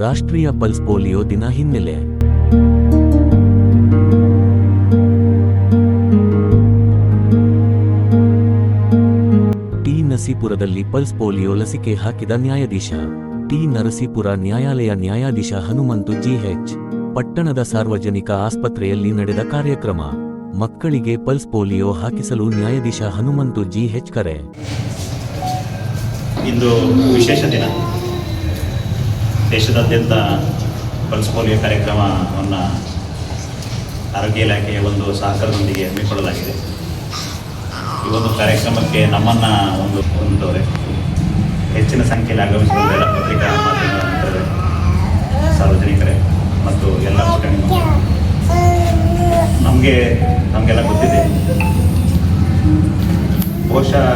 ರಾಷ್ಟ್ರೀಯ pulse polio ದಿನ ಹಿನ್ನೆಲೆ. ಟಿ ನಸೀಪುರದಲ್ಲಿ ಪಲ್ಸ್ ಪೋಲಿಯೋ ಲಸಿಕೆ ಹಾಕಿದ ನ್ಯಾಯಾಧೀಶ. ಟಿ ನರಸೀಪುರ ನ್ಯಾಯಾಲಯ ನ್ಯಾಯಾಧೀಶ ಹನುಮಂತು ಜಿಎಚ್ ಪಟ್ಟಣದ ಸಾರ್ವಜನಿಕ ಆಸ್ಪತ್ರೆಯಲ್ಲಿ ನಡೆದ ಕಾರ್ಯಕ್ರಮ. ಮಕ್ಕಳಿಗೆ ಪಲ್ಸ್ ಪೋಲಿಯೋ ಹಾಕಿಸಲು ನ್ಯಾಯಾಧೀಶ ಹನುಮಂತು ಜಿಎಚ್ ಕರೆ. ಇಂದು ವಿಶೇಷ ದಿನ. ದೇಶದಾದ್ಯಂತ ಪಲ್ಸ್ ಪೋಲಿಯೋ ಕಾರ್ಯಕ್ರಮವನ್ನು ಆರೋಗ್ಯ ಇಲಾಖೆಯ ಒಂದು ಸಹಕಾರದೊಂದಿಗೆ ಹಮ್ಮಿಕೊಳ್ಳಲಾಗಿದೆ. ಈ ಒಂದು ಕಾರ್ಯಕ್ರಮಕ್ಕೆ ನಮ್ಮನ್ನು ಒಂದು ಹೊಂದವ್ರೆ ಹೆಚ್ಚಿನ ಸಂಖ್ಯೆಯಲ್ಲಿ ಆಗಮಿಸಿದ ಎಲ್ಲ ಪತ್ರಿಕಾ ಮಾಧ್ಯಮ ಸಾರ್ವಜನಿಕರೇ ಮತ್ತು ಎಲ್ಲ ನಮಗೆ, ನಮಗೆಲ್ಲ ಗೊತ್ತಿದೆ. ಬಹುಶಃ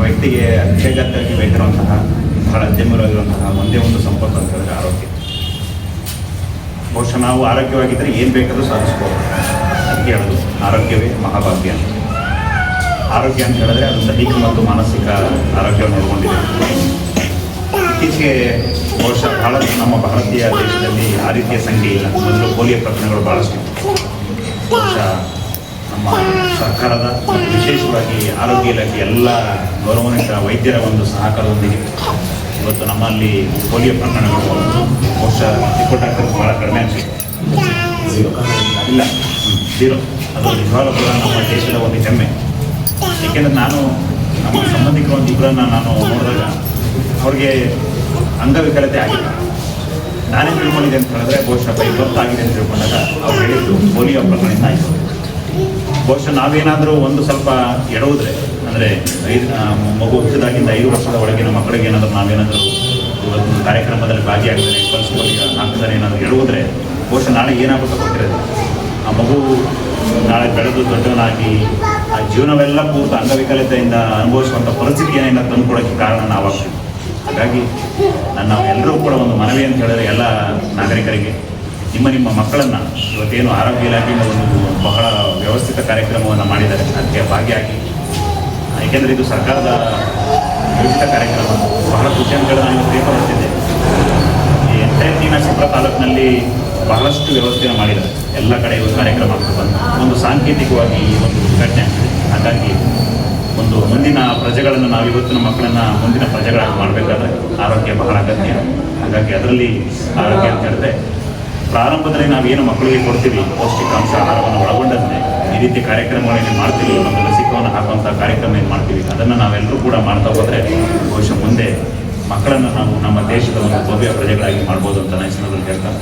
ವ್ಯಕ್ತಿಗೆ ಅತ್ಯಗತ್ಯವಾಗಿ ಬೇಕಾಗಿರುವಂತಹ ಬಹಳ ಅತ್ಯಮೂಲವಾಗಿರುವಂತಹ ಒಂದೇ ಒಂದು ಸಂಪತ್ತು ಅಂತ ಹೇಳಿದ್ರೆ ಆರೋಗ್ಯ. ಬಹುಶಃ ನಾವು ಆರೋಗ್ಯವಾಗಿದ್ದರೆ ಏನು ಬೇಕಾದರೂ ಸಾಧಿಸ್ಬೋದು. ಅದಕ್ಕೆ ಹೇಳೋದು, ಆರೋಗ್ಯವೇ ಮಹಾಭಾಗ್ಯ ಅಂತ. ಆರೋಗ್ಯ ಅಂತ ಹೇಳಿದ್ರೆ ಅದು ದೈಹಿಕ ಮತ್ತು ಮಾನಸಿಕ ಆರೋಗ್ಯವನ್ನು ಒಳಗೊಂಡಿದೆ. ಇತ್ತೀಚೆಗೆ ಬಹುಶಃ ಬಹಳ ನಮ್ಮ ಭಾರತೀಯ ದೇಶದಲ್ಲಿ ಆ ರೀತಿಯ ಸಂಖ್ಯೆ ಇಲ್ಲ. ಮೊದಲು ಪೋಲಿಯೋ ಪ್ರಕರಣಗಳು ಬಹಳಷ್ಟು. ಬಹುಶಃ ನಮ್ಮ ಸರ್ಕಾರದ ವಿಶೇಷವಾಗಿ ಆರೋಗ್ಯ ಇಲಾಖೆ ಎಲ್ಲ ಗೌರವಾನ್ವಿತ ವೈದ್ಯರ ಒಂದು ಸಹಕಾರದೊಂದಿಗೆ ಇವತ್ತು ನಮ್ಮಲ್ಲಿ ಪೋಲಿಯೋ ಪ್ರಕರಣಗಳು ಬಹುಶಃ ರಿಪೋರ್ಟ್ ಆಗ್ತಿರೋದು ಭಾಳ ಕಡಿಮೆ ಅನಿಸುತ್ತೆ. ಇಲ್ಲ. ಜೀರೋ ಅದು ನಿಜವಾಗ್ಲೂ ಕೂಡ ನಮ್ಮ ದೇಶದ ಒಂದು ಹೆಮ್ಮೆ. ಏಕೆಂದರೆ ನಾನು ನಮ್ಮ ಸಂಬಂಧಿಕರ ಒಂದು ಇಬ್ಬರನ್ನು ನಾನು ನೋಡಿದಾಗ ಅವ್ರಿಗೆ ಅಂಗವಿಕಲತೆ ಆಗಿಲ್ಲ. ನಾನೇ ತಿಳ್ಕೊಂಡಿದ್ದೆ ಅಂತ ಹೇಳಿದ್ರೆ ಬಹುಶಃ ಬೈ ಗೊತ್ತಾಗಿದೆ ಅಂತ ತಿಳ್ಕೊಂಡಾಗ ಅವ್ರು ಹೇಳಿದ್ದು ಪೋಲಿಯೋ ಪ್ರಕರಣದಿಂದ ಆಯಿತು. ಬಹುಶಃ ನಾವೇನಾದರೂ ಒಂದು ಸ್ವಲ್ಪ ಎಡವುದ್ರೆ ಅಂದರೆ ಐದು ಮಗು ಹುಟ್ಟಿದಾಗಿಂದ ಐದು ವರ್ಷದ ಒಳಗಿನ ಮಕ್ಕಳಿಗೆ ಏನಾದರೂ ನಾವೇನಾದರೂ ಇವತ್ತು ಕಾರ್ಯಕ್ರಮದಲ್ಲಿ ಭಾಗಿಯಾಗ್ತಾರೆ ಕಲಿಸ್ಕೊಳ್ಳಿ ಹಾಕ್ತಾರೆ ಏನಾದರೂ ಹೇಳುವುದ್ರೆ ಬಹುಶಃ ನಾಳೆ ಏನಾಗುತ್ತೋ ಕೊಟ್ಟಿರೋದು ಆ ಮಗು ನಾಳೆ ಬೆಳೆದು ದೊಡ್ಡವನಾಗಿ ಆ ಜೀವನವೆಲ್ಲ ಪೂರ್ತಿ ಅಂಗವಿಕಲತೆಯಿಂದ ಅನುಭವಿಸುವಂಥ ಪರಿಸ್ಥಿತಿ ಏನೇನ ತಂದುಕೊಡೋಕ್ಕೆ ಕಾರಣ ನಾವಾಗ್ತೀವಿ. ಹಾಗಾಗಿ ನನ್ನ ಎಲ್ಲರೂ ಕೂಡ ಒಂದು ಮನವಿ ಅಂತ ಹೇಳಿದ್ರೆ ಎಲ್ಲ ನಾಗರಿಕರಿಗೆ, ನಿಮ್ಮ ನಿಮ್ಮ ಮಕ್ಕಳನ್ನು ಇವತ್ತೇನು ಆರೋಗ್ಯ ಇಲಾಖೆಯಿಂದ ಒಂದು ಬಹಳ ವ್ಯವಸ್ಥಿತ ಕಾರ್ಯಕ್ರಮವನ್ನು ಮಾಡಿದ್ದಾರೆ. ಅದಕ್ಕೆ ಭಾಗಿಯಾಗಿ ಏಕೆಂದರೆ ಇದು ಸರ್ಕಾರದ ವಿವಿಧ ಕಾರ್ಯಕ್ರಮ. ಬಹಳ ಹೇಳಿ ನಾನು ಪೇಪರ್ ಬರ್ತಿದ್ದೆ ಈ ಎಂಟೈರ್ ಟಿ ನರಸೀಪುರ ತಾಲೂಕಿನಲ್ಲಿ ಬಹಳಷ್ಟು ವ್ಯವಸ್ಥೆಯನ್ನು ಮಾಡಿದ್ದಾರೆ. ಎಲ್ಲ ಕಡೆ ಒಂದು ಕಾರ್ಯಕ್ರಮ ಬಂದು. ಒಂದು ಸಾಂಕೇತಿಕವಾಗಿ ಈ ಒಂದು ಉದ್ಘಾಟನೆ. ಆಗ್ತದೆ ಹಾಗಾಗಿ ಒಂದು ಮುಂದಿನ ಪ್ರಜೆಗಳನ್ನು ನಾವು ಇವತ್ತಿನ ಮಕ್ಕಳನ್ನು ಮುಂದಿನ ಪ್ರಜೆಗಳಾಗಿ ಮಾಡಬೇಕಾದ್ರೆ ಆರೋಗ್ಯ ಬಹಳ ಅಗತ್ಯ. ಹಾಗಾಗಿ ಅದರಲ್ಲಿ ಆರೋಗ್ಯ ಅಂತ ಹೇಳಿದ್ರೆ ಪ್ರಾರಂಭದಲ್ಲಿ ನಾವೇನು ಮಕ್ಕಳಿಗೆ ಕೊಡ್ತೀವಿ ಪೌಷ್ಟಿಕಾಂಶ ಆಹಾರವನ್ನು ಒಳಗೊಂಡಂತೆ ಈ ರೀತಿ ಕಾರ್ಯಕ್ರಮಗಳನ್ನು ಮಾಡ್ತೀವಿ. ಒಂದು ಲಸಿಕವನ್ನು ಹಾಕುವಂಥ ಕಾರ್ಯಕ್ರಮ ಏನು ಮಾಡ್ತೀವಿ. ಅದನ್ನು ನಾವೆಲ್ಲರೂ ಕೂಡ ಮಾಡ್ತಾ ಹೋದರೆ ಬಹುಶಃ ಮುಂದೆ ಮಕ್ಕಳನ್ನು ನಾವು ನಮ್ಮ ದೇಶದ ಒಂದು ಭವ್ಯ ಪ್ರಜೆಗಳಾಗಿ ಮಾಡ್ಬೋದು ಅಂತ ನಾನು ಹೇಳ್ತಾ